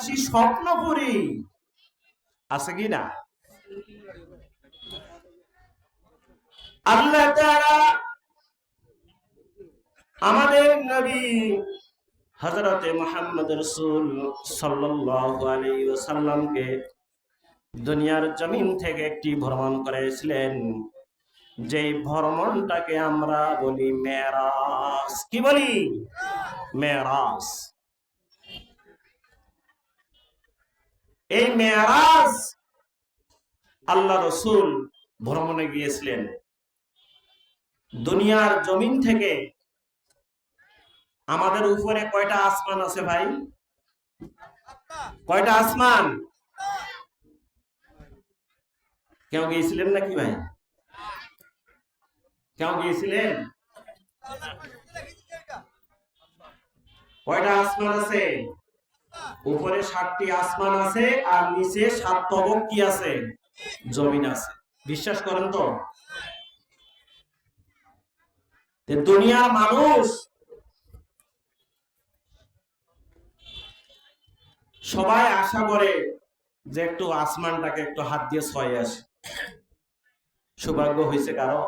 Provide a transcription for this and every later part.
বেশি স্বপ্নপুরী আছে কি না? আল্লাহ আমাদের নবী হযরতে মুহাম্মদ রাসূল ওয়াসাল্লামকে দুনিয়ার জমিন থেকে একটি ভ্রমণ করেছিলেন। যে ভ্রমণটাকে আমরা বলি মেরাজ। কি বলি? মেরাজ। এই মেরাজ আল্লাহ রসুল ভ্রমণে গিয়েছিলেন। দুনিয়ার জমিন থেকে আমাদের উপরে কয়টা আসমান আছে ভাই? কয়টা আসমান? কেউ গিয়েছিলেন নাকি ভাই? কেউ গিয়েছিলেন? কয়টা আসমান আছে? উপরে সাতটি আসমান আছে আর নিচে সাত তবক কি আছে? জমিন আছে। বিশ্বাস করেন তো? দুনিয়ার মানুষ সবাই আশা করে যে একটু আসমানটাকে একটু হাত দিয়ে ছয় আসে। সৌভাগ্য হয়েছে কারও?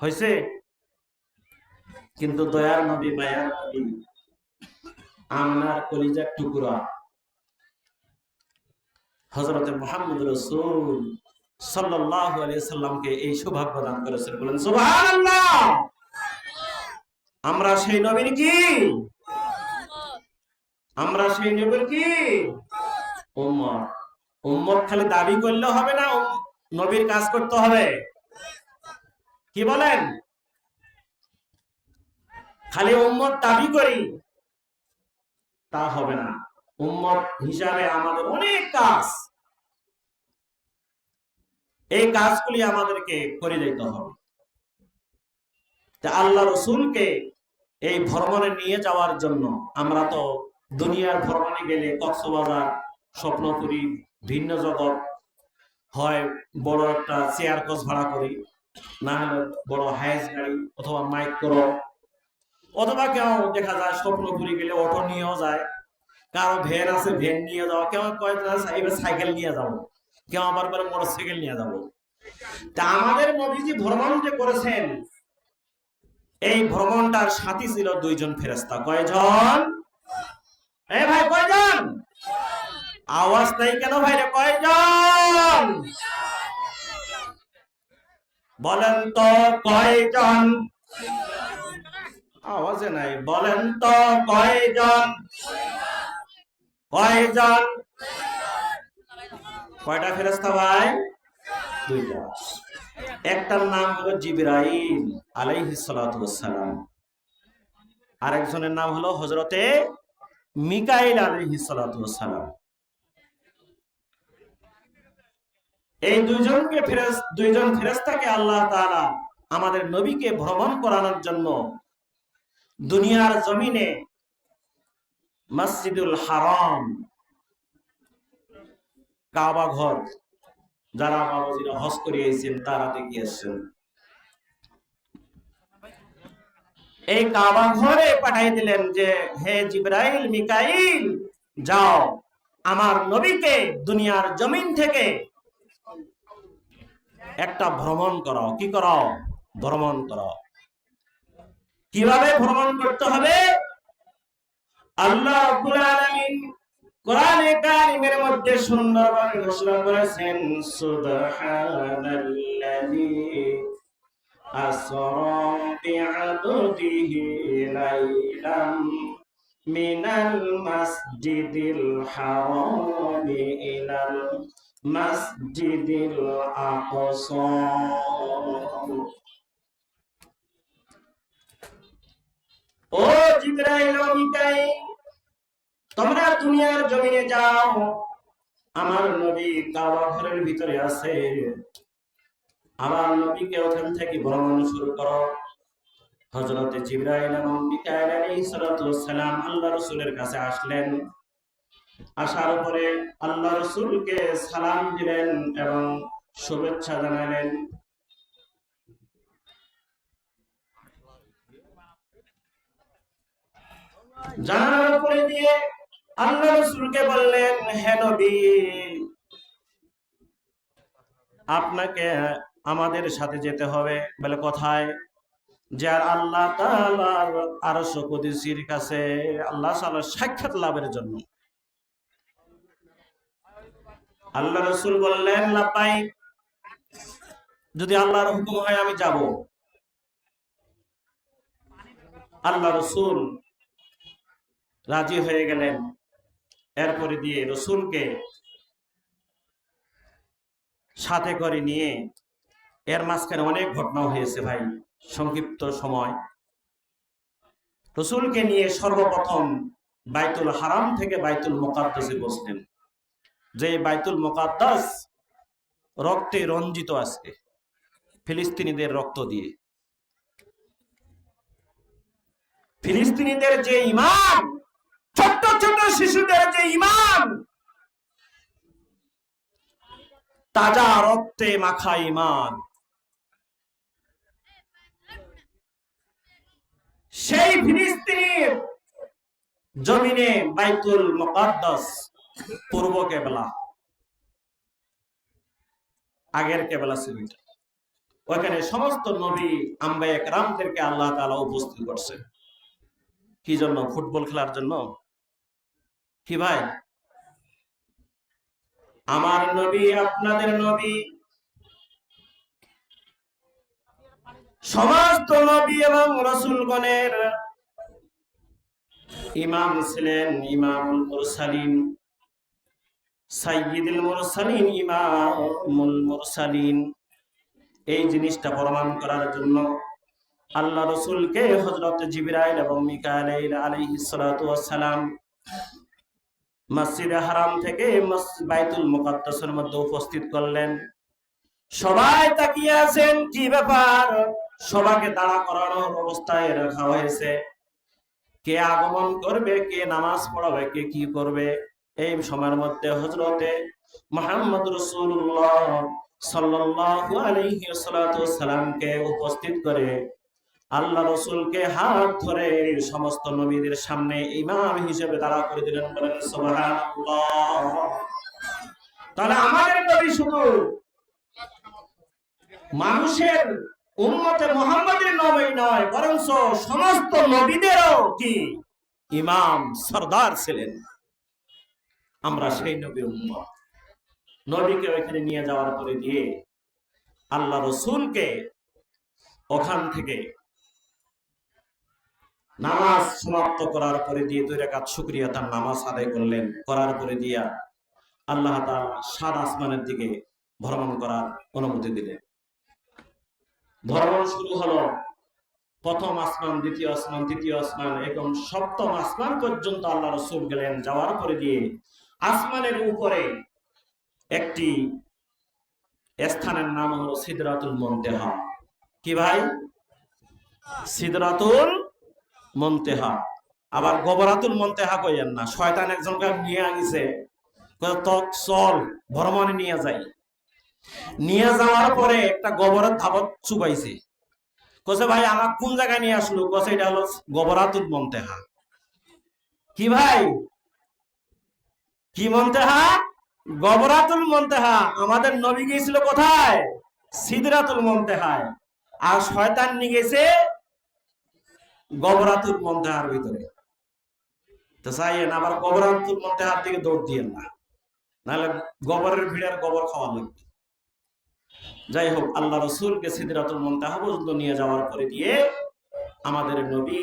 হয়েছে? কিন্তু দয়ার নবী, মায়ার নবী আমনার কলিজার টুকুরা। হজরত মোহাম্মদ রসুল আলাইহি সাল্লামকে এই সৌভাগ্য দান করেছেন। বলেন আমরা সেই নবীর কি? আমরা সেই নবীর কি? উম্মত। খালি দাবি করলে হবে না নবীর কাজ করতে হবে। কি বলেন? খালি উম্মত দাবি করি। তা হবে না। উম্মত হিসাবে আমাদের অনেক কাজ। এই কাজগুলি আমাদেরকে করে যেতে হবে। আল্লাহ রসুলকে এই ভ্রমণে নিয়ে যাওয়ার জন্য আমরা তো দুনিয়ার ভ্রমণে গেলে কক্সবাজার, স্বপ্নপুরী, ভিন্ন জগৎ হয়, বড় একটা চেয়ার কোচ ভাড়া করি না বড় হাইস গাড়ি অথবা মাইক করো অথবা কেউ দেখা যায় স্বপ্নপুরি গেলে অটো নিয়েও যায়। কারও ভ্যান আছে ভ্যান নিয়ে যাওয়া কেউ এবার সাইকেল নিয়ে যাব কেউ আবার করে মোটর সাইকেল নিয়ে যাব। তা আমাদের নবীজি ভ্রমণ যে করেছেন, এই ভ্রমণটার সাথী ছিল দুইজন ফেরেস্তা কয়জন? এ ভাই, কয়জন? আওয়াজ নাই কেন ভাই রে, কয়জন? বলেন তো, কয়জন? আওয়াজে নাই। বলেন তো কয়জন? কয়জন? কয়টা ফেরেস্তা ভাই? দুইটা। একটার নাম হলো জিবরাইল আলাইহিস সালাতু ওয়াসসালাম। আরেকজনের নাম হলো হযরতে মিকাইল আলাইহিস সালাতু ওয়াসসালাম। এই দুইজনকে ফেরেস দুইজন ফেরেস্তাকে আল্লাহ তাআলা আমাদের নবীকে ভ্রমণ করানোর জন্য দুনিয়ার জমিনে মসজিদুল হারাম, কাবা ঘর, যারা বাবাজিরা হজ করে এসেছেন তারা দেখে আসছেন এই কাবা ঘরে পাঠাই দিলেন যে, হে জিব্রাইল, মিকাইল, যাও, আমার নবীকে দুনিয়ার জমিন থেকে একটা ভ্রমণ করাও। কি করাও? ভ্রমণ করাও। কীভাবে ভ্রমণ করতে হবে? আল্লাহ রাব্বুল কোরআনে কারিমের মধ্যে সুন্দরভাবে ঘোষণা করেছেন, সুবহানাল্লাযী আসরা বিআবদিহি লাইলাম মিনাল মাসজিদিল হারাম ইলাল মাসজিদিল আকসা। তোমরা দুনিয়ার জমিনে যাও, আমার নবী কাবা ঘরের ভিতরে আছে। আমার নবীকে ওখান থেকে ভ্রমণ শুরু করো। হজরতে জিব্রাইল এবং মিকাইল আল্লাহ কাছে আসলেন। আসার পরে আল্লাহ রাসূলকে সালাম দিলেন এবং শুভেচ্ছা জানালেন। জানানোর পরে দিয়ে আল্লাহ রসুলকে বললেন, হে আপনাকে আমাদের সাথে যেতে হবে। বলে, কোথায়? যার আল্লাহ তাআলার আরশ কুদসির কাছে আল্লাহ সাক্ষাৎ লাভের জন্য। আল্লাহ রসুল বললেন লাপাই যদি আল্লাহর হুকুম হয় আমি যাব। আল্লাহ রসুল রাজি হয়ে গেলেন। এরপরে দিয়ে রসুলকে সাথে করে নিয়ে এর মাঝখানে অনেক ঘটনা হয়েছে ভাই, সংক্ষিপ্ত সময়। রসুলকে নিয়ে সর্বপ্রথম বাইতুল হারাম থেকে বাইতুল মোকাদ্দাসে বসলেন। যে বাইতুল মোকাদ্দাস রক্তে রঞ্জিত আজকে ফিলিস্তিনিদের রক্ত দিয়ে। ফিলিস্তিনিদের যে ইমান ছোট্ট ছোট্ট শিশুদের যে ইমান তাজা রক্তে মাখা ইমান সেই ফিলিস্তিনির জমিনে বাইতুল মুকাদ্দাস, পূর্ব কেবলা, আগের কেবলা ছিল ওখানে সমস্ত নবী আম্বাই একরামদেরকে আল্লাহ তাআলা উপস্থিত করছেন। কি জন্য? ফুটবল খেলার জন্য? কি ভাই? আমার নবী আপনাদের নবী। সমস্ত নবী এবং রসুলগণের ইমাম ছিলেন ইমামুল মুরসালিন সাইয়্যিদুল মুরসালিন ইমামুল মুরসালিন। এই জিনিসটা প্রমাণ করার জন্য আল্লাহ রসুলকে হজরত জিবরাইল এবং মিকাইল আলাইহিস সালাম মসজিদে হারাম থেকে বাইতুল মুকাদ্দাসের মধ্যে উপস্থিত করলেন। সবাই তাকিয়ে আছেন, কি ব্যাপার? সবাইকে দাঁড়া করানোর অবস্থায় রাখা হয়েছে। কে আগমন করবে, কে নামাজ পড়াবে, কে কি করবে? এই সময়ের মধ্যে হজরতে মোহাম্মদ রসুল্লাহ সাল্লাল্লাহু আলাইহি সাল্লাতু সালামকে উপস্থিত করে আল্লাহ রসুলকে হাত ধরে সমস্ত নবীদের সামনে ইমাম হিসেবে দাঁড়া করে দিলেন বলেন তাহলে আমাদের নবী শুধু মানুষের উম্মতে মোহাম্মদের নবী নয় বরং সমস্ত নবীদেরও কি ইমাম, সর্দার ছিলেন। আমরা সেই নবী উম্মত। নবীকে ওইখানে নিয়ে যাওয়ার পরে দিয়ে আল্লাহ রসুলকে ওখান থেকে নামাজ সমাপ্ত করার পরে দিয়ে দুই রেখাত শুক্রিয়া তার নামাজ আদায় করলেন। করার পরে দিয়া আল্লাহ তাআলা সাত আসমানের দিকে ভ্রমণ করার অনুমতি দিলেন। ভ্রমণ শুরু হলো প্রথম আসমান, দ্বিতীয় আসমান, তৃতীয় আসমান এবং সপ্তম আসমান পর্যন্ত আল্লাহ রসুল গেলেন। যাওয়ার পরে দিয়ে আসমানের উপরে একটি স্থানের নাম হলো সিদরাতুল মন্তেহা। কি ভাই? সিদরাতুল মন্তেহা। আবার গোবরাতুল মন্তেহা কইয়েন না, শয়তান একজনকে নিয়ে আনিছে। চল, ভ্রমণে নিয়ে যাই। নিয়ে যাওয়ার পরে একটা গোবরের ধাপত চুবাইছে। কসে ভাই আমার কোন জায়গায় নিয়ে আসলো? কসে এটা হলো গোবরাতুল মন্তেহা। কি ভাই? কি মন্তেহা? গবরাতুল মন্তেহা, আমাদের নবী গিয়েছিল কোথায়? সিদরাতুল মন্তেহায়। আর শয়তান নিয়ে গেছে গবরাতুল মন্তেহার ভিতরে। তো চাইয়েন আবার গবরাতুল মন্তেহার দিকে দৌড় দিয়েন না। নাহলে গোবরের ভিড়ের গোবর খাওয়া লাগবে যাই হোক, আল্লাহ রসুলকে সিদরাতুল মন্তাহা পর্যন্ত নিয়ে যাওয়ার পরে দিয়ে আমাদের নবী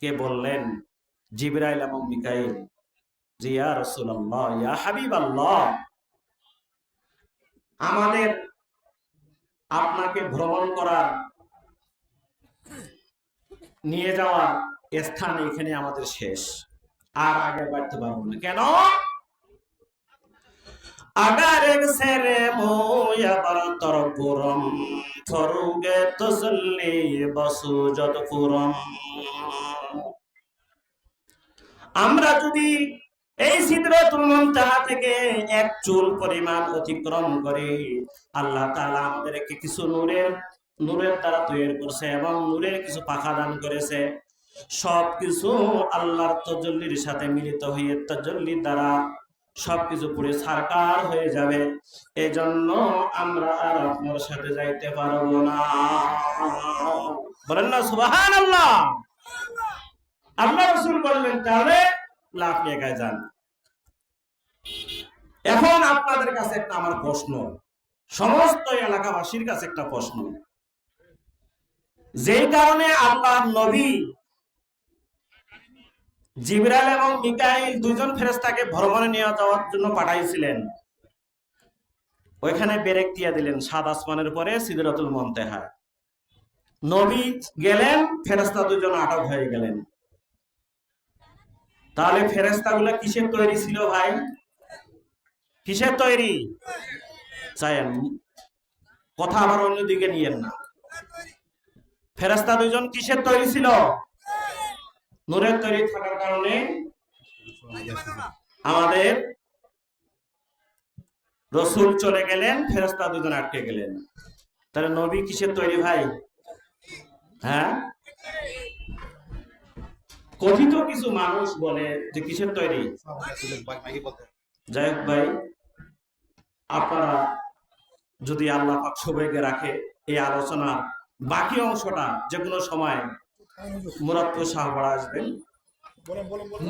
কে বললেন, জিবরাইল এবং মিকাইল, যে ইয়া রসুল আল্লাহ ইয়া হাবিব আল্লাহ আমাদের আপনাকে ভ্রমণ করার নিয়ে যাওয়ার স্থান এখানে আমাদের শেষ। আর আগে বাড়তে পারব না। কেন? আমরা যদি এই সিদ্ধাতুল মুনতাহা থেকে এক চুল পরিমাণ অতিক্রম করে, আল্লাহ তালা আমাদেরকে কিছু নূরের নূরের দ্বারা তৈরি করছে এবং নূরের কিছু পাখা দান করেছে। সবকিছু আল্লাহর তজল্লির সাথে মিলিত হয়ে তজল্লির দ্বারা সবকিছু পুরে সারকার হয়ে যাবে। এজন্য আমরা আর আপনার সাথে যাইতে পারব না। বলেন না সুবাহান আল্লাহ রসুল বললেন, তাহলে লাভ যান। এখন আপনাদের কাছে একটা আমার প্রশ্ন। সমস্ত এলাকাবাসীর কাছে একটা প্রশ্ন। যেই কারণে আল্লাহ নবী জিবরাল এবং মিকাইল দুজন ফেরেস্তাকে ভ্রমণে নিয়ে যাওয়ার জন্য পাঠাইছিলেন। ওইখানে বেরেক দিয়ে দিলেন সাত আসমানের পরে সিদরাতুল মন্তেহা। নবী গেলেন ফেরেস্তা দুজন আটক হয়ে গেলেন। তাহলে ফেরেস্তাগুলো কিসের তৈরি ছিল ভাই? কিসের তৈরি? চাইেন কথা আবার অন্যদিকে নিয়েন না। ফেরেস্তা দুজন কিসের তৈরি ছিল? নূরের তৈরি থাকার কারণে আমাদের রসুল চলে গেলেন ফেরেস্তা দুজন আটকে গেলেন। তাহলে নবী কিসের তৈরি ভাই? হ্যাঁ? কথিত কিছু মানুষ বলে যে কিসের তৈরি? যাই হোক ভাই, আপনারা যদি আল্লাহ সবাইকে রাখে, এই আলোচনা বাকি অংশটা যে কোনো সময় মুরাদপুর শাহপাড়া আসবেন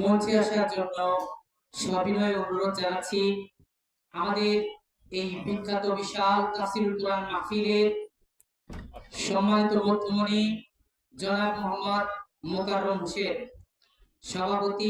মঞ্চে আসার জন্য সবিনয় অনুরোধ জানাচ্ছি। আমাদের এই বিখ্যাত বিশাল তাফসিরুল কোরআন মাহফিলের সম্মানিত বর্তমানে জনাব মোহাম্মদ মোকাররম হোসেন, সভাপতি